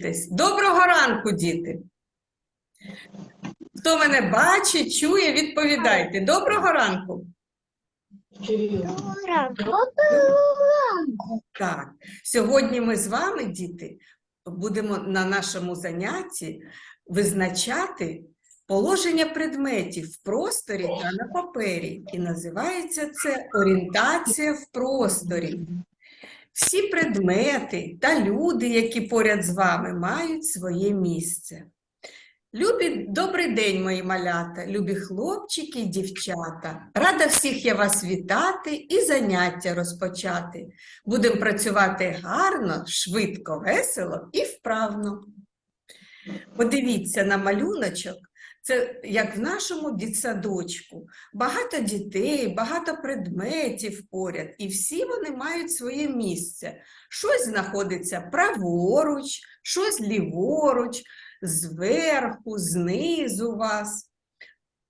залишитесь. Доброго ранку, діти. Хто мене бачить, чує, відповідайте. Доброго ранку. Доброго ранку. Так, сьогодні ми з вами, діти, будемо на нашому занятті визначати положення предметів в просторі та на папері. І називається це орієнтація в просторі. Всі предмети та люди, які поряд з вами, мають своє місце. Любі, добрий день, мої малята, любі хлопчики і дівчата. Рада всіх я вас вітати і заняття розпочати. Будемо працювати гарно, швидко, весело і вправно. Подивіться на малюночок. Це як в нашому дитсадочку. Багато дітей, багато предметів поряд, і всі вони мають своє місце. Щось знаходиться праворуч, щось ліворуч, зверху, знизу вас,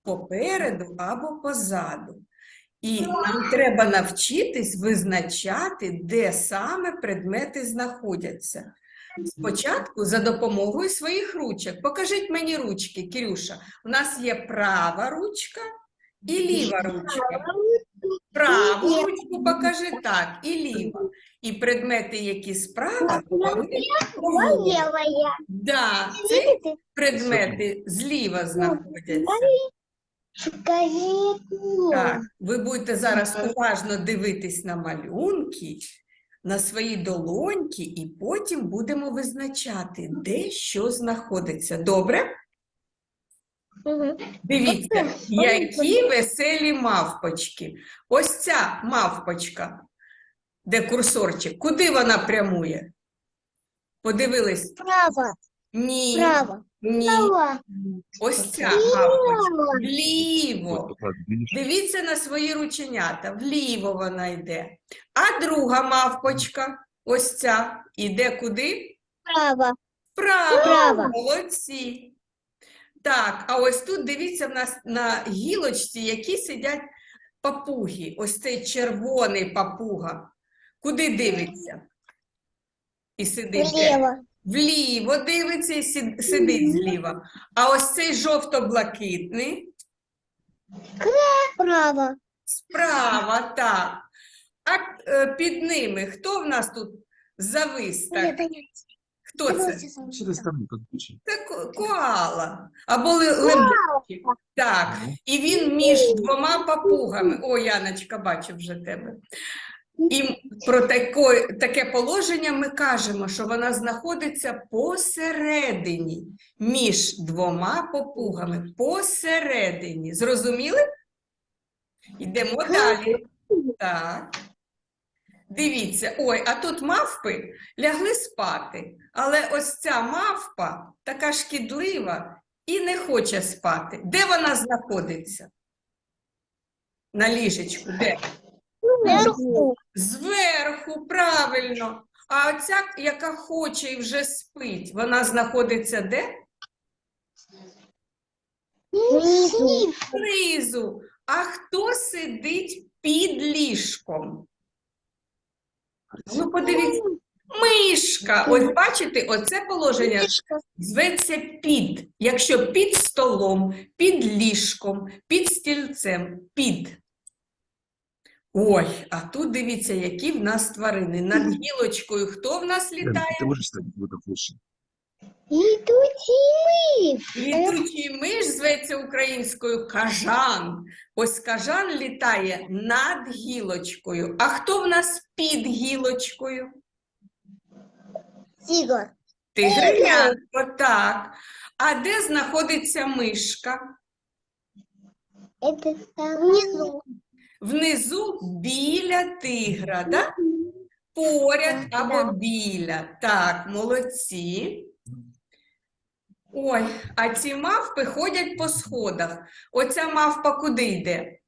попереду або позаду. І нам треба навчитись визначати, де саме предмети знаходяться. Спочатку за допомогою своїх ручок. Покажіть мені ручки, Кирюша. У нас є права ручка і ліва ручка. Праву ручку покажи так, і ліва. І предмети, які справа, ліворуч. Да, ці предмети зліва знаходяться. Так, ви будете зараз уважно дивитись на малюнки, на свої долоньки, і потім будемо визначати, де що знаходиться. Добре? Угу. Дивіться, які веселі мавпочки. Ось ця мавпочка, де курсорчик, куди вона прямує? Подивились? Право, Ні, право, ні. право. Ось ця. Вліво. Дивіться на свої рученята. Вліво вона йде. А друга мавпочка, ось ця, іде куди? Право. Вправо. Вправо. Молодці. Так, а ось тут дивіться в нас на гілочці, які сидять папуги. Ось цей червоний папуга. Куди дивиться? І сидить. де? Влево. Вліво дивиться і сидить зліва. А ось цей жовто-блакитний Право. справа, так. А е, під ними хто в нас тут завис? Так? Хто це? Це ко- коала або ли-. Так. І він між двома папугами. О, Яночка, бачу вже тебе. І про таке, таке положення ми кажемо, що вона знаходиться посередині, між двома папугами. Посередині. Зрозуміли? Йдемо далі. Так. Дивіться, ой, а тут мавпи лягли спати, але ось ця мавпа така шкідлива і не хоче спати. Де вона знаходиться? На ліжечку, де? Вверху. Зверху, правильно. А оця, яка хоче і вже спить, вона знаходиться де? Внизу. Знизу. А хто сидить під ліжком? Ну, подивіться. Мишка. Ось бачите, оце положення зветься під. Якщо під столом, під ліжком, під стільцем, під. Ой, а тут дивіться, які в нас тварини. Над гілочкою хто в нас Лен, літає? ты можешь стать вот так выше? Летучий миш. Літучий миш зветься українською кажан. Ось кажан літає над гілочкою. А хто в нас під гілочкою? Тигр. Тигренятко, так. А де знаходиться мишка? Это внизу. Внизу біля тигра, да? Поряд або біля. Так, молодці. Ой, а ці мавпи ходять по сходах. Оця мавпа куди йде?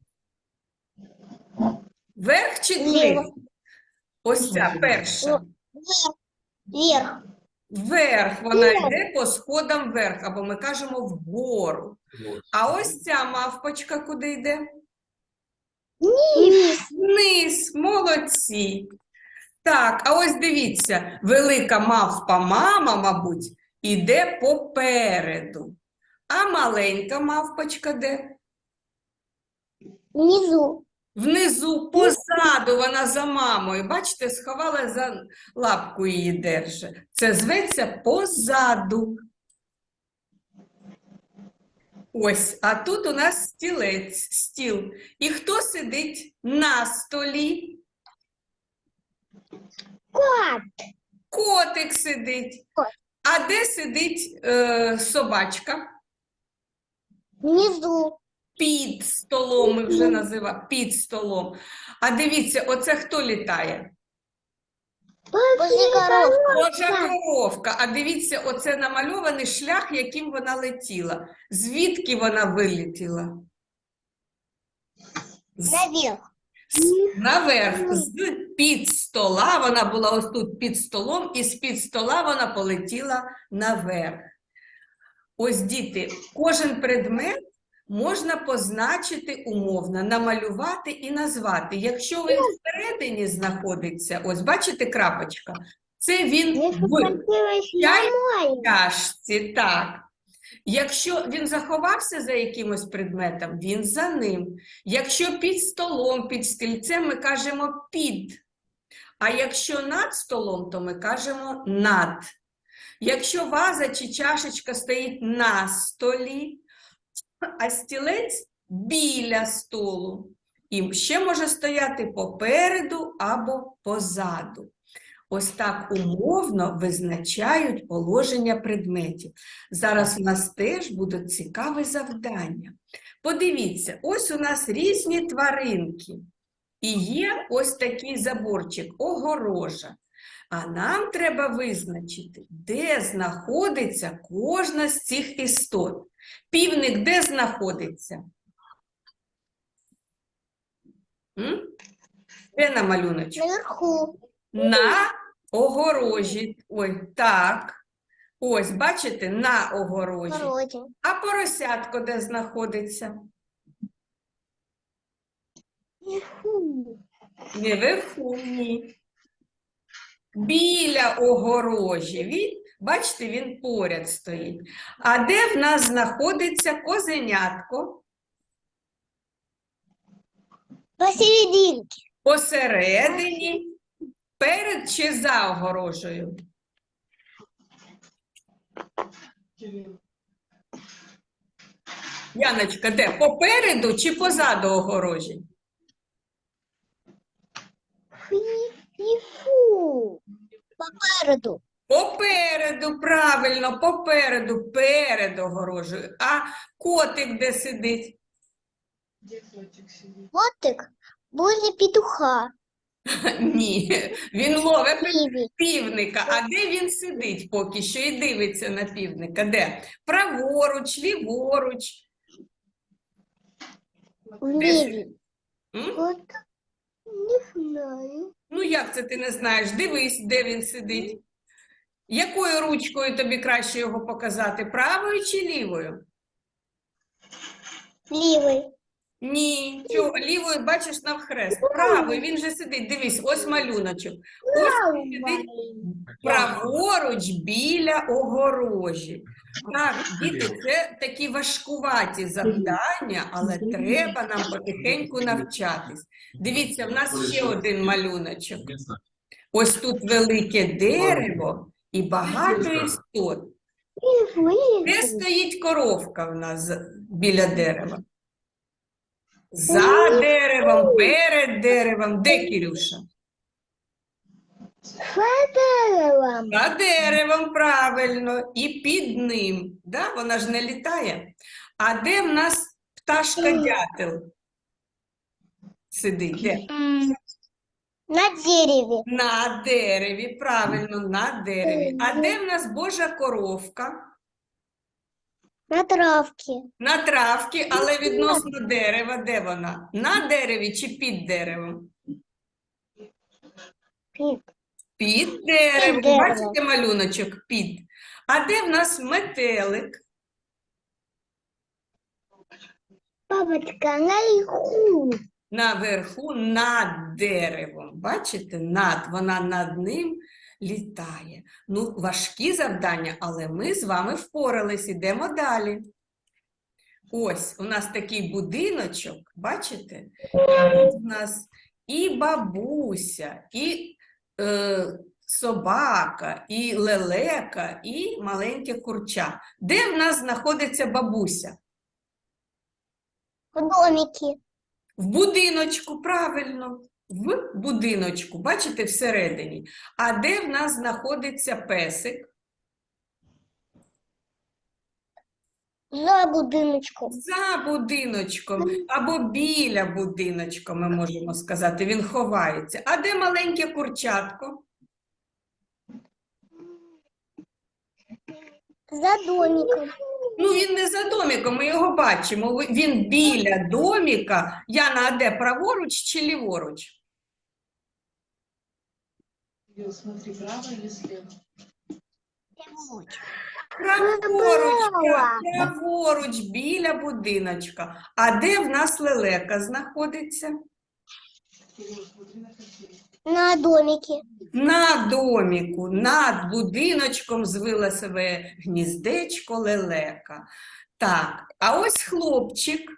Вверх чи вниз? Ось ця перша. Вверх. Вверх вона йде по сходам вверх, або ми кажемо вгору. А ось ця мавпочка куди йде? Вниз. Вниз, молодці. Так, а ось дивіться, велика мавпа мама, мабуть, іде попереду. А маленька мавпочка де? Внизу. Внизу, позаду, вона за мамою. Бачите, сховала за лапку її держить. Це зветься позаду. Ось, а тут у нас стілець, стіл. І хто сидить на столі? Кот. Котик сидить. Кот. А де сидить е, собачка? Внизу. Під столом ми вже називаємо під столом. А дивіться, оце хто літає? Возле коровка. Божа коровка. А дивіться, оце намальований шлях, яким вона летіла. Звідки вона вилетіла? З- Наверх. Наверх, з під стола. Вона була ось тут під столом, і з під стола вона полетіла наверх. Ось діти, кожен предмет можна позначити умовно, намалювати і назвати. Якщо він всередині знаходиться, ось бачите крапочка, це він в чашці, так. Якщо він заховався за якимось предметом, він за ним. Якщо під столом, під стільцем, ми кажемо під. А якщо над столом, то ми кажемо над. Якщо ваза чи чашечка стоїть на столі, а стілець біля столу. І ще може стояти попереду або позаду. Ось так умовно визначають положення предметів. Зараз у нас теж будуть цікаві завдання. Подивіться, ось у нас різні тваринки. І є ось такий заборчик, огорожа. А нам треба визначити, де знаходиться кожна з цих істот. Півник де знаходиться? М? Де на малюночку? Наверху. На огорожі. Ой, так. Ось, бачите, на огорожі. Вроде. А поросятко де знаходиться? Наверху. Не вверху, ні. Біля огорожі. Він, бачите, він поряд стоїть. А де в нас знаходиться козенятко? Посерединке. Посередині, перед чи за огорожею? Яночка, де? Попереду чи позаду огорожі? Фу. Попереду. Попереду, правильно, попереду, перед огорожею. А котик де сидить? Котик возле петуха. Ні, він ловить Півник. півника. А де він сидить поки що і дивиться на півника? Де? Праворуч, ліворуч. Влеве. М? Не знаю. Ну, як це ти не знаєш? Дивись, де він сидить. Якою ручкою тобі краще його показати? Правою чи лівою? Левый. Ні, чого? Лівою бачиш навхрест. Правою, він же сидить. Дивись, ось малюночок. Ось він сидить праворуч біля огорожі. Так, діти, це такі важкуваті завдання, але треба нам потихеньку навчатись. Дивіться, в нас ще один малюночок. Ось тут велике дерево і багато істот. Де стоїть коровка в нас біля дерева? За деревом, перед деревом. Де Кірюша? Федером. За деревом, правильно, і під ним. Да? Вона ж не літає. А де в нас пташка дятел? Сидить. Де? На дереве. На дереві, правильно, на дереві. А де в нас Божа коровка? На травке. На травці, але відносно дерева, де вона? На дереві чи під деревом? Пик. Під деревом. деревом. Бачите малюночок? Під. А де в нас метелик? Папочка, наверху. наверху над деревом. Бачите, над, вона над ним літає. Ну, важкі завдання, але ми з вами впорались, ідемо далі. Ось у нас такий будиночок, бачите? Тут у нас і бабуся, і е, собака, і лелека, і маленьке курча. Де в нас знаходиться бабуся? В домике. В будиночку, правильно, в будиночку, бачите, всередині. А де в нас знаходиться песик? За будиночком. За будиночком або біля будиночка, ми можемо сказати, він ховається. А де маленьке курчатко? За домиком. Ну, він не за домиком, ми його бачимо. Він біля доміка. Яна, а де праворуч чи ліворуч? Юр, смотри, право или слева? Праворуч, праворуч, біля будиночка. А де в нас лелека знаходиться? На домике. На доміку, над будиночком звила себе гніздечко лелека. Так, а ось хлопчик,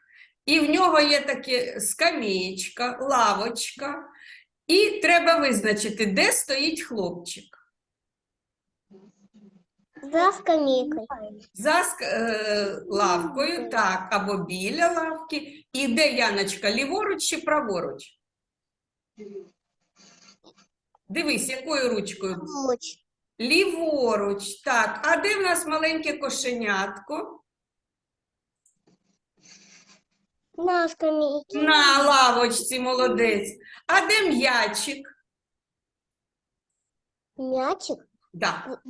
і в нього є таке скамієчка, лавочка, і треба визначити, де стоїть хлопчик. За скамейкой. За ск- е, лавкою, так, або біля лавки. І де Яночка, ліворуч чи праворуч? Дивись, якою ручкою? Луч. Ліворуч, так. А де в нас маленьке кошенятко? На скамейке. На лавочці, молодець. А де м'ячик? Мячик. Да.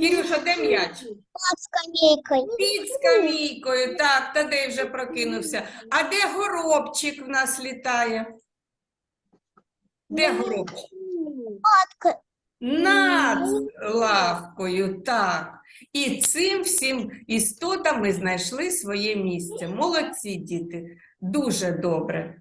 Кирюша, де м'яч? Под скамейкой. Під скамійкою, так, Тадей вже прокинувся. А де горобчик в нас літає? Де горобчик? Под ка- Над лавкою, так. І цим всім істотам ми знайшли своє місце. Молодці, діти, дуже добре.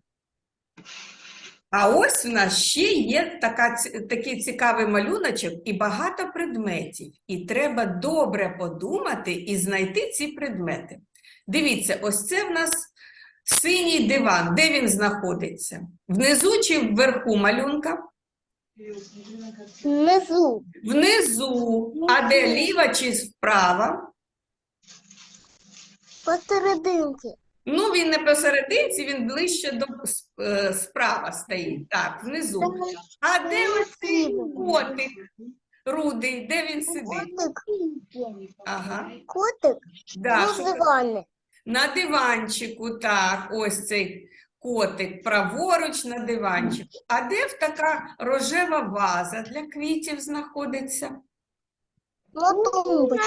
А ось у нас ще є така, такий цікавий малюночок і багато предметів. І треба добре подумати і знайти ці предмети. Дивіться, ось це в нас синій диван. Де він знаходиться? Внизу чи вверху малюнка? Кирилл, смотри на картинку. Внизу. Внизу, а де ліва чи справа? Посерединке. Ну, він не посерединці, він ближче до е, справа стоїть. Так, внизу. А де ось цей котик рудий? Де він сидить? Котик. Ага. Котик. Да, Ну, дивани. на диванчику, так, ось цей котик праворуч на диванчику. А де в така рожева ваза для квітів знаходиться? На тумбочке.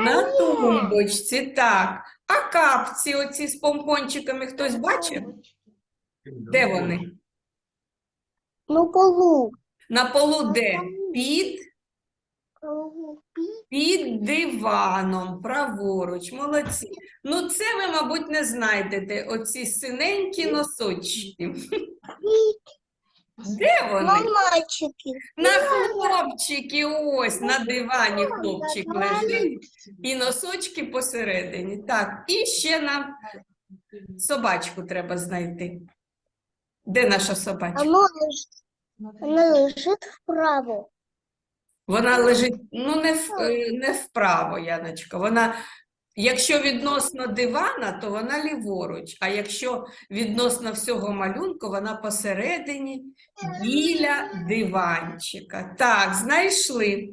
На тумбочці, так. А капці оці з помпончиками хтось бачив? Де вони? На полу. На полу де? Під, під диваном, праворуч, молодці. Ну, це ви, мабуть, не знайдете, оці синенькі носочки. Де На вони? мальчики. На хлопчики, ось, на дивані хлопчик лежить. І носочки посередині. Так, і ще нам собачку треба знайти. Де наша собачка? Оно лежит, Смотри, оно вправо. Вона лежить, ну, не, в, е, не вправо, Яночка. Вона, якщо відносно дивана, то вона ліворуч, а якщо відносно всього малюнку, вона посередині біля диванчика. Так, знайшли.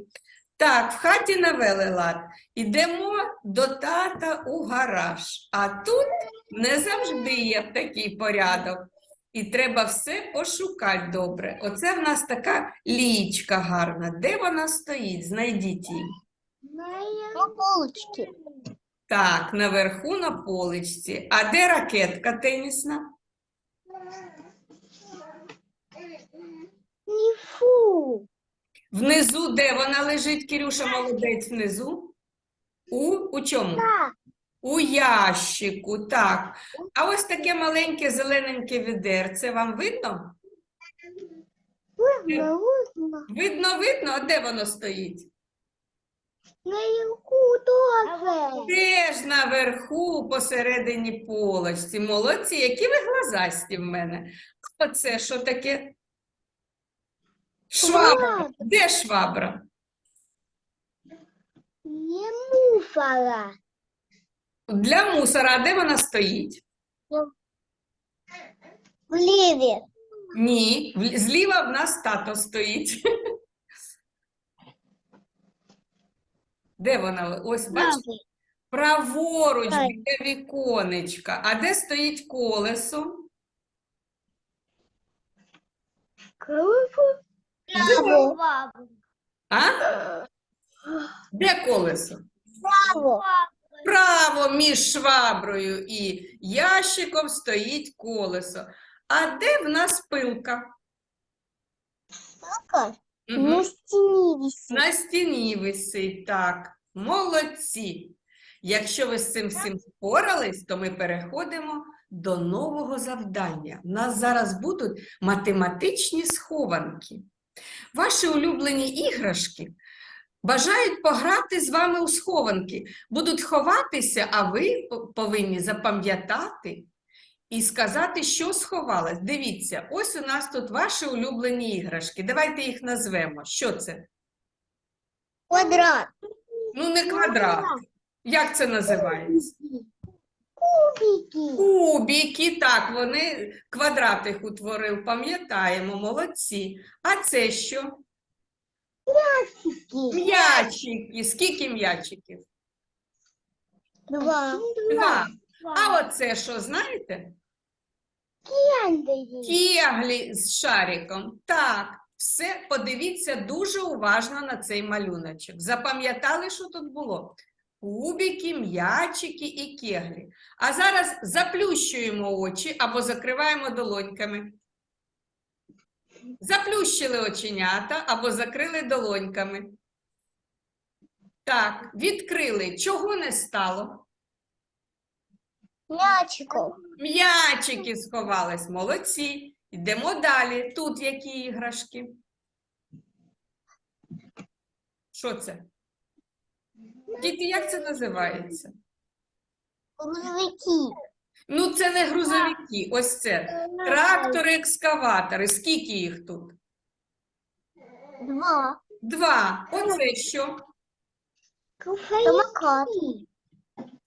Так, в хаті навели лад. Ідемо до тата у гараж. А тут не завжди є такий порядок. І треба все пошукати добре. Оце в нас така лічка гарна. Де вона стоїть? Знайдіть її. На полочке. Так, наверху на поличці. А де ракетка тенісна? Не фу. Внизу, де вона лежить, Кирюша, молодець, внизу? У, у чому? Да. У ящику, так. А ось таке маленьке зелененьке відерце. Вам видно? Видно, видно. Видно, видно, а де воно стоїть? Наверху тоже. Теж наверху, посередині полочці. Молодці, які ви глазасті в мене. А Оце що таке? Швабра. Де швабра? Не мусора. Для мусора, а де вона стоїть? В леве. Ні, в- зліва в нас тато стоїть. Де вона? Ось, бачите? Праворуч Так. біля віконечка. А де стоїть колесо? Право. А? Де колесо? Право. Право між шваброю і ящиком стоїть колесо. А де в нас пилка? Как? Мгм. На стене висит. На стіні висить, так. Молодці. Якщо ви з цим всім впорались, то ми переходимо до нового завдання. У нас зараз будуть математичні схованки. Ваші улюблені іграшки бажають пограти з вами у схованки. Будуть ховатися, а ви повинні запам'ятати і сказати, що сховалось. Дивіться, ось у нас тут ваші улюблені іграшки. Давайте їх назвемо. Що це? Квадрат. Ну, не квадрат. Як це називається? Кубики. Кубики, так, вони квадрат їх утворив, пам'ятаємо, молодці. А це що? М'ячики. М'ячики. Скільки м'ячиків? Два. Два. А оце що, знаєте? Яндери. Кеглі з шариком. Так, все, подивіться дуже уважно на цей малюночок. Запам'ятали, що тут було? Кубики, м'ячики і кеглі. А зараз заплющуємо очі або закриваємо долоньками. Заплющили оченята або закрили долоньками. Так, відкрили. Чого не стало? Мячиков. М'ячики сховались, молодці. Йдемо далі. Тут які іграшки? Що це? Діти, як це називається? Грузовики. Ну, це не грузовики, ось це. Трактори, екскаватори. Скільки їх тут? Два. Два. Оце що? Самокат.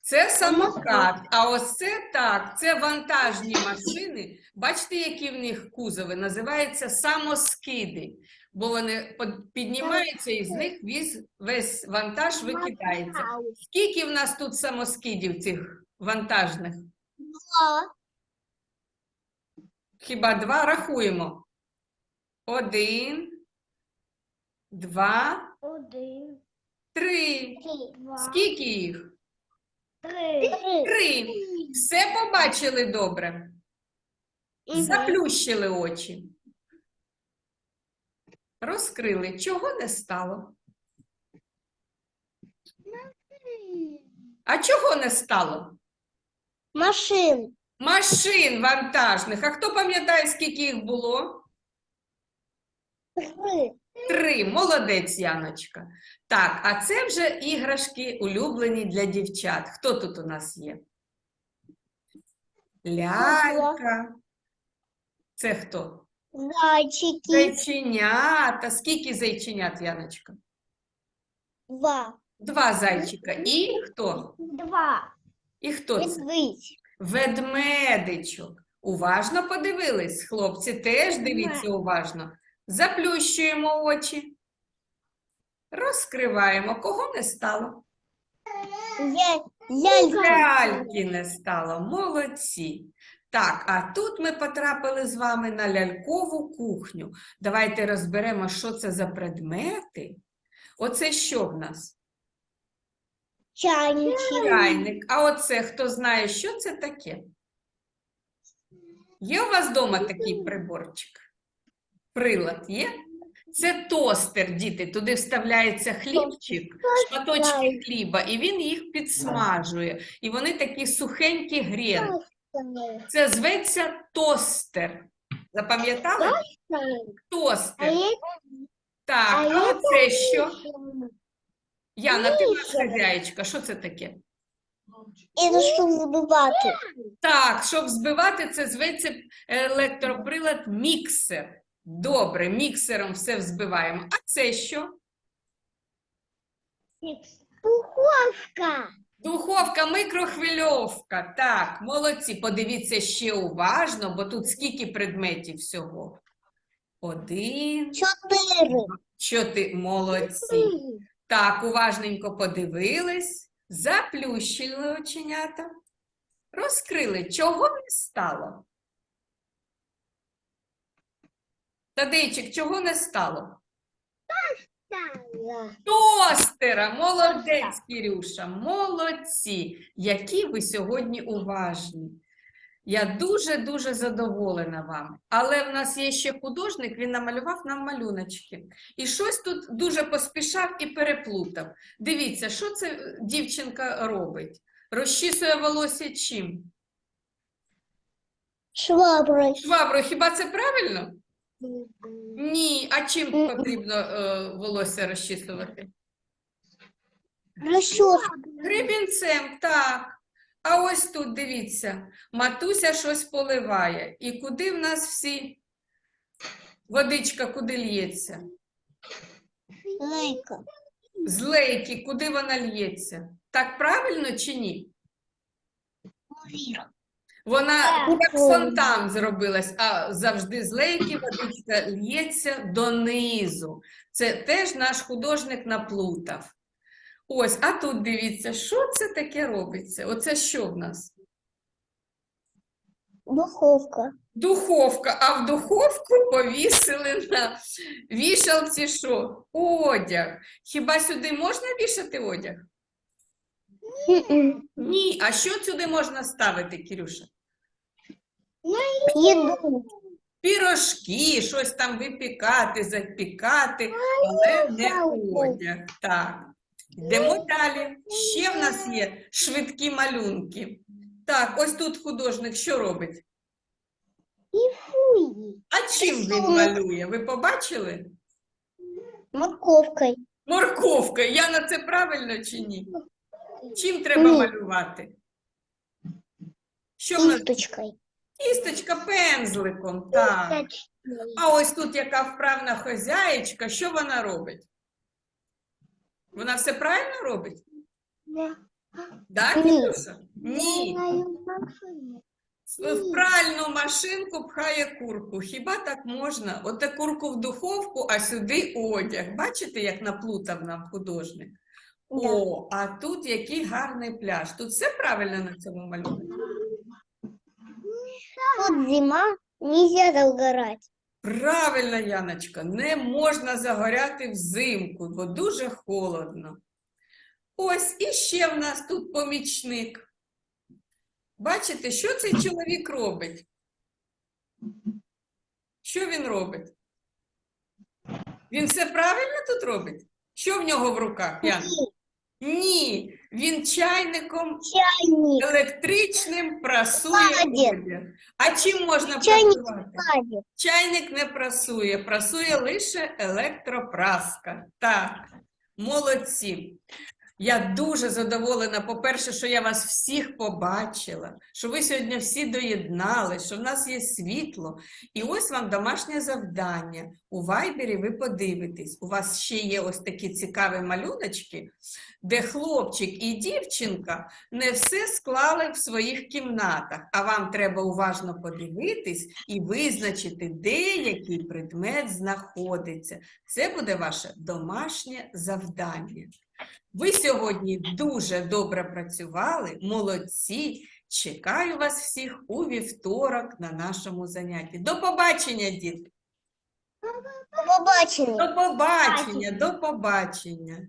Це самокат. А ось це так, це вантажні машини. Бачите, які в них кузови? Називаються самоскиди, бо вони піднімаються і з них весь, весь вантаж викидається. Скільки в нас тут самоскидів цих вантажних? Два. Хіба два рахуємо? Один, два, Один. три. Два. Скільки їх? Три. Три. Все побачили добре? Заплющили очі. Розкрили. Чого не стало? А чого не стало? Машин. Машин вантажних. А хто пам'ятає, скільки їх було? Три. Три. Молодець, Яночка. Так, а це вже іграшки улюблені для дівчат. Хто тут у нас є? Лялька. Це хто? Зайчики. Зайченята. Скільки зайченят, Яночка? Два. Два зайчика. І хто? Два. І хто це? Медведь. Ведмедичок. Уважно подивились. Хлопці, теж дивіться уважно. Заплющуємо очі. Розкриваємо. Кого не стало? Ляльки не стало. Молодці. Так, а тут ми потрапили з вами на лялькову кухню. Давайте розберемо, що це за предмети. Оце що в нас? Чайничек. Чайник. А оце хто знає, що це таке? Є у вас вдома такий приборчик? Прилад є? Це тостер, діти. Туди вставляється хлібчик, шматочки хліба, і він їх підсмажує. І вони такі сухенькі гріли. Це зветься тостер. Запам'ятали? Тостер. Так, а а оце що? Яна, ти у нас хазяєчка, що це таке? Іду, щоб збивати. Так, щоб збивати, це зветься електроприлад міксер. Добре, міксером все взбиваємо. А це що? Духовка. Духовка, микрохвильовка. Так, молодці. Подивіться ще уважно, бо тут скільки предметів всього? Один, Чотири. чотири. Молодці. Так, уважненько подивились, заплющили оченята, розкрили. Чого не стало? Тадейчик, чого не стало? Тостера, молодець, Кірюша, молодці. Які ви сьогодні уважні. Я дуже-дуже задоволена вами. Але в нас є ще художник, він намалював нам малюночки. І щось тут дуже поспішав і переплутав. Дивіться, що це дівчинка робить? Розчісує волосся чим? Шваброй. Шваброю, хіба це правильно? Ні. А чим потрібно е, волосся розчісувати? Гребінцем, так. А ось тут дивіться, матуся щось поливає. І куди в нас всі водичка куди лється? Лейка. З лейки, куди вона лється? Так правильно чи ні? Вона як фонтан зробилась, а завжди з лейки водичка лється донизу. Це теж наш художник наплутав. Ось, а тут дивіться, що це таке робиться? Оце що в нас? Духовка. Духовка, а в духовку повісили на вішалці що? Одяг. Хіба сюди можна вішати одяг? Ні. А що сюди можна ставити, Кірюша? Їду. Пірожки, щось там випікати, запікати, але не одяг. Так. Йдемо далі. Ще в нас є швидкі малюнки. Так, ось тут художник що робить? Фуї. А чим він малює? Ви побачили? Морковкою. Морковка. Яна, це правильно чи ні? Чим треба Ні. малювати? Що в нас? Кісточкою. Кісточка пензликом. Так. А ось тут яка вправна хозяєчка, що вона робить? Вона все правильно робить? Да, Ні. Кірюша? Ні. В пральну машинку пхає курку. Хіба так можна? Оте курку в духовку, а сюди одяг. Бачите, як наплутав нам художник? О, а тут який гарний пляж. Тут все правильно на цьому малюнку? Тут зима, нельзя загорать. Правильно, Яночка, не можна загоряти взимку, бо дуже холодно. Ось і ще в нас тут помічник. Бачите, що цей чоловік робить? Що він робить? Він все правильно тут робить? Що в нього в руках, Яна? Ні, він чайником Чайник. електричним прасує одяг. А чим можна Чайник прасувати? Чайник не прасує, прасує лише електропраска. Так, молодці. Я дуже задоволена, по-перше, що я вас всіх побачила, що ви сьогодні всі доєднались, що в нас є світло. І ось вам домашнє завдання. У Вайбері ви подивитесь. У вас ще є ось такі цікаві малюночки, де хлопчик і дівчинка не все склали в своїх кімнатах, а вам треба уважно подивитись і визначити, де який предмет знаходиться. Це буде ваше домашнє завдання. Ви сьогодні дуже добре працювали, молодці. Чекаю вас всіх у вівторок на нашому занятті. До побачення, дітки! До побачення. До побачення, до побачення.